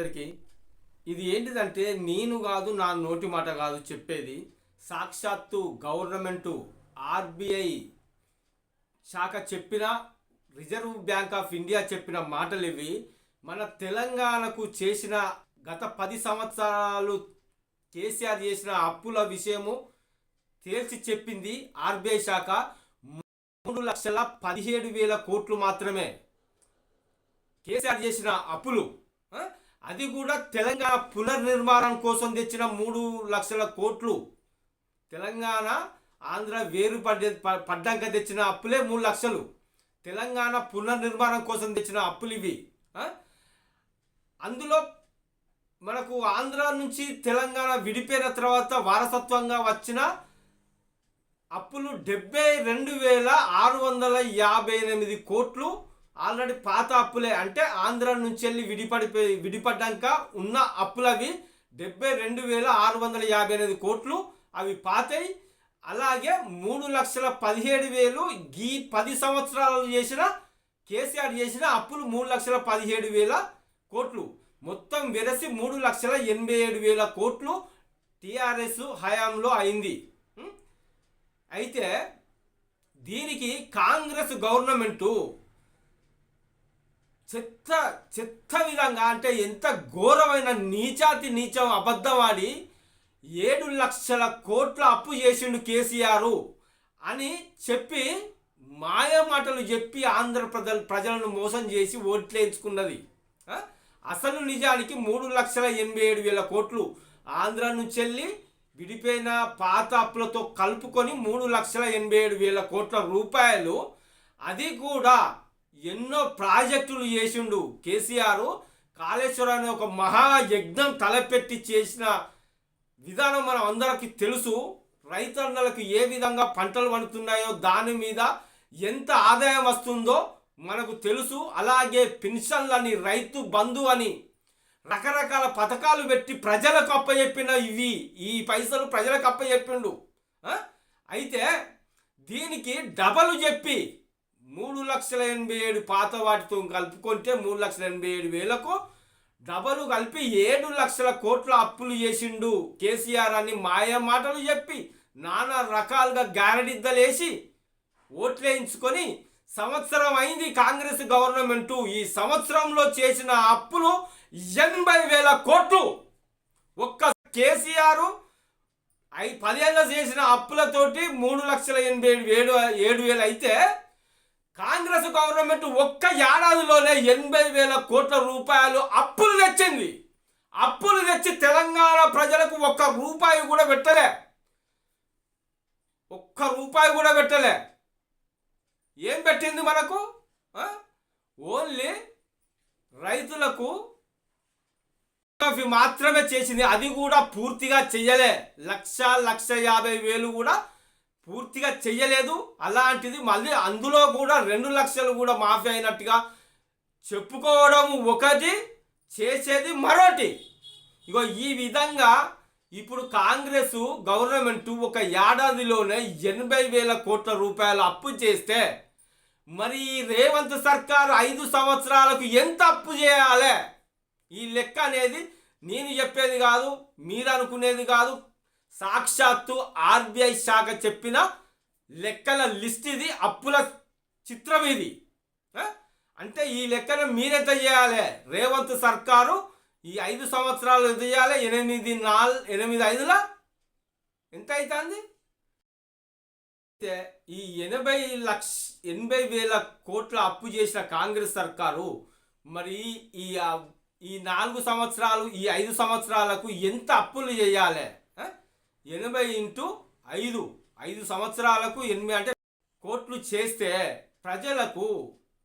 అందరికీ ఇది ఏంటిదంటే నేను కాదు నా నోటి మాట కాదు చెప్పేది సాక్షాత్తు గవర్నమెంటు ఆర్బీఐ శాఖ చెప్పిన రిజర్వ్ బ్యాంక్ ఆఫ్ ఇండియా చెప్పిన మాటలు ఇవి మన తెలంగాణకు చేసిన గత పది సంవత్సరాలు కేసీఆర్ చేసిన అప్పుల విషయము తేల్చి చెప్పింది ఆర్బీఐ శాఖ. మూడు లక్షల పదిహేడు వేల కోట్లు మాత్రమే కేసీఆర్ చేసిన అప్పులు. అది కూడా తెలంగాణ పునర్నిర్మాణం కోసం తెచ్చిన మూడు లక్షల కోట్లు. తెలంగాణ ఆంధ్ర వేరు పడ్డ పడ్డాక తెచ్చిన అప్పులే మూడు లక్షలు. తెలంగాణ పునర్నిర్మాణం కోసం తెచ్చిన అప్పులు ఇవి. అందులో మనకు ఆంధ్ర నుంచి తెలంగాణ విడిపోయిన తర్వాత వారసత్వంగా వచ్చిన అప్పులు డెబ్బై రెండు వేల ఆరు వందల యాభై ఎనిమిది కోట్లు. ఆల్రెడీ పాత అప్పులే. అంటే ఆంధ్ర నుంచి వెళ్ళి విడిపడిపోయి విడిపడ్డాక ఉన్న అప్పులవి డెబ్బై రెండు వేల ఆరు వందల యాభై ఎనిమిది కోట్లు అవి పాతయి. అలాగే మూడు లక్షల పదిహేడు వేలు ఈ పది సంవత్సరాలు చేసిన కేసీఆర్ చేసిన అప్పులు మూడు లక్షల పదిహేడు వేల కోట్లు. మొత్తం వెరసి మూడు లక్షల ఎనభై ఏడు వేల కోట్లు టీఆర్ఎస్ హయాంలో అయింది. అయితే దీనికి కాంగ్రెస్ గవర్నమెంటు చెత్త చెత్త విధంగా అంటే ఎంత ఘోరమైన నీచాతి నీచం అబద్ధమాడి ఏడు లక్షల కోట్ల అప్పు చేసిండు కేసీఆర్ అని చెప్పి మాయ మాటలు చెప్పి ఆంధ్ర ప్రజల ప్రజలను మోసం చేసి ఓట్లేయించుకున్నది అసలు నిజానికి మూడు లక్షల ఎనభై ఏడు వేల కోట్లు ఆంధ్ర నుంచి వెళ్ళి విడిపోయిన పాత అప్పులతో కలుపుకొని మూడు లక్షల ఎనభై ఏడు వేల కోట్ల రూపాయలు అది కూడా ఎన్నో ప్రాజెక్టులు చేసిండు కేసీఆర్. కాళేశ్వరం అనే ఒక మహాయజ్ఞం తలపెట్టి చేసిన విధానం మనం అందరికీ తెలుసు. రైతన్నలకు ఏ విధంగా పంటలు పండుతున్నాయో దాని మీద ఎంత ఆదాయం వస్తుందో మనకు తెలుసు. అలాగే పెన్షన్లని రైతు బంధు అని రకరకాల పథకాలు పెట్టి ప్రజలకు అప్పచెప్పిన ఇవి. ఈ పైసలు ప్రజలకు అప్పచెప్పిండు. అయితే దీనికి డబలు చెప్పి మూడు లక్షల ఎనభై ఏడు పాత వాటితో కలుపుకుంటే మూడు లక్షల ఎనభై ఏడు వేలకు డబలు కలిపి ఏడు లక్షల కోట్ల అప్పులు చేసిండు కేసీఆర్ అని మాయ మాటలు చెప్పి నానా రకాలుగా గారడిద్దలేసి ఓట్లేయించుకొని సంవత్సరం అయింది కాంగ్రెస్ గవర్నమెంటు. ఈ సంవత్సరంలో చేసిన అప్పులు ఎనభై వేల కోట్లు. ఒక్క కేసీఆర్ ఐ పదేళ్ళ చేసిన అప్పులతోటి మూడు లక్షల ఎనభై ఏడు ఏడు ఏడు వేలు అయితే కాంగ్రెస్ గవర్నమెంట్ ఒక్క ఏడాదిలోనే ఎనభై వేల కోట్ల రూపాయలు అప్పులు తెచ్చింది. అప్పులు తెచ్చి తెలంగాణ ప్రజలకు ఒక్క రూపాయి కూడా పెట్టలే. ఒక్క రూపాయి కూడా పెట్టలే. ఏం పెట్టింది మనకు? ఓన్లీ రైతులకు మాత్రమే చేసింది. అది కూడా పూర్తిగా చెయ్యలే. లక్ష లక్ష యాభై వేలు కూడా పూర్తిగా చెయ్యలేదు. అలాంటిది మళ్ళీ అందులో కూడా రెండు లక్షలు కూడా మాఫీ అయినట్టుగా చెప్పుకోవడం ఒకటి చేసేది మరొకటి. ఇగో ఈ విధంగా ఇప్పుడు కాంగ్రెస్ గవర్నమెంట్ ఒక ఏడాదిలోనే ఎనభై వేల కోట్ల రూపాయలు అప్పు చేస్తే మరి రేవంత్ సర్కారు ఐదు సంవత్సరాలకు ఎంత అప్పు చేయాలి? ఈ లెక్క అనేది నేను చెప్పేది కాదు మీరు అనుకునేది కాదు సాక్షాత్తు ఆర్బీఐ శాఖ చెప్పిన లెక్కల లిస్ట్ ఇది అప్పుల చిత్రం ఇది. అంటే ఈ లెక్కను మీరెంత చేయాలి రేవంత్ సర్కారు ఈ ఐదు సంవత్సరాలు ఎంత చేయాలి? ఎనిమిది నాలు ఎనిమిది ఐదుల? ఎంత అవుతుంది అయితే ఈ ఎనభై లక్ష ఎనభై వేల కోట్ల అప్పు చేసిన కాంగ్రెస్ సర్కారు మరి ఈ ఈ నాలుగు సంవత్సరాలు ఈ ఐదు సంవత్సరాలకు ఎంత అప్పులు చేయాలి? ఎనభై ఇంటూ ఐదు ఐదు సంవత్సరాలకు ఎనిమిది అంటే కోట్లు చేస్తే ప్రజలకు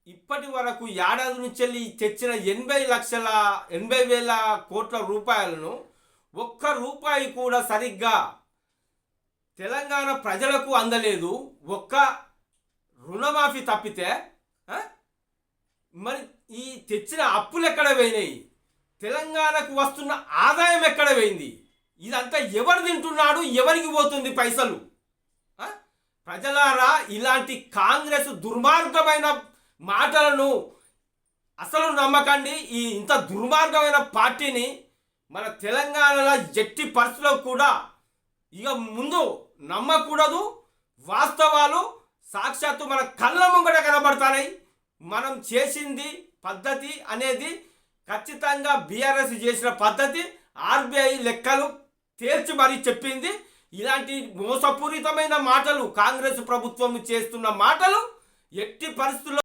ఇప్పటి వరకు ఏడాది నుంచి వెళ్ళి తెచ్చిన ఎనభై లక్షల ఎనభై వేల కోట్ల రూపాయలను ఒక్క రూపాయి కూడా సరిగ్గా తెలంగాణ ప్రజలకు అందలేదు. ఒక్క రుణమాఫీ తప్పితే మరి ఈ తెచ్చిన అప్పులు ఎక్కడ పోయినాయి? తెలంగాణకు వస్తున్న ఆదాయం ఎక్కడ పోయింది? ఇదంతా ఎవరు తింటున్నాడు? ఎవరికి పోతుంది పైసలు? ప్రజలారా ఇలాంటి కాంగ్రెస్ దుర్మార్గమైన మాటలను అసలు నమ్మకండి. ఈ ఇంత దుర్మార్గమైన పార్టీని మన తెలంగాణలో ఎట్టి పరిస్థితిలో కూడా ఇక ముందు నమ్మకూడదు. వాస్తవాలు సాక్షాత్తు మన కళ్ళ ముంగట కనబడతాయి మనం చేసింది పద్ధతి అనేది ఖచ్చితంగా బీఆర్ఎస్ చేసిన పద్ధతి. ఆర్బీఐ లెక్కలు తేల్చి మరీ చెప్పింది. ఇలాంటి మోసపూరితమైన మాటలు కాంగ్రెస్ ప్రభుత్వం చేస్తున్న మాటలు ఎట్టి పరిస్థితుల్లో